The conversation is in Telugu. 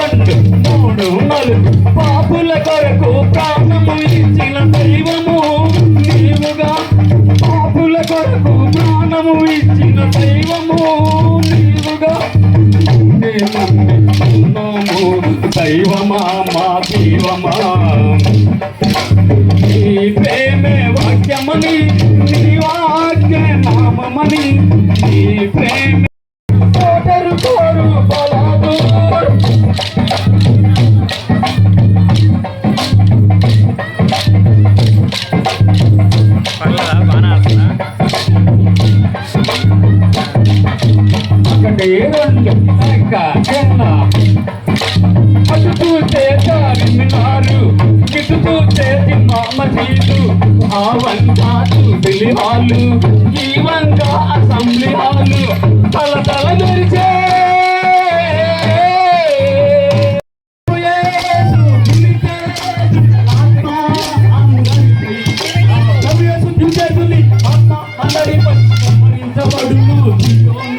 నలుగు. పాపుల కొరకు ప్రాణము ఇచ్చిన దైవము నీవుగా. పాపుల కొరకు ప్రాణము ఇచ్చిన దైవము నీవుగా. నిన్నే దైవమా మా దైవమా నీ ప్రేమే వాక్యమని నీ వాక్య నామమని నీ ప్రేమ రెండు లెక్క ఎన్న అటు చూస్తే చారిమినారు ఇటు చూస్తే సినిమా సీటు ఆ వన్ మాటు ఢిల్లీ అసెంబ్లీ హాలు తల తల మెరిచే అందరి పడును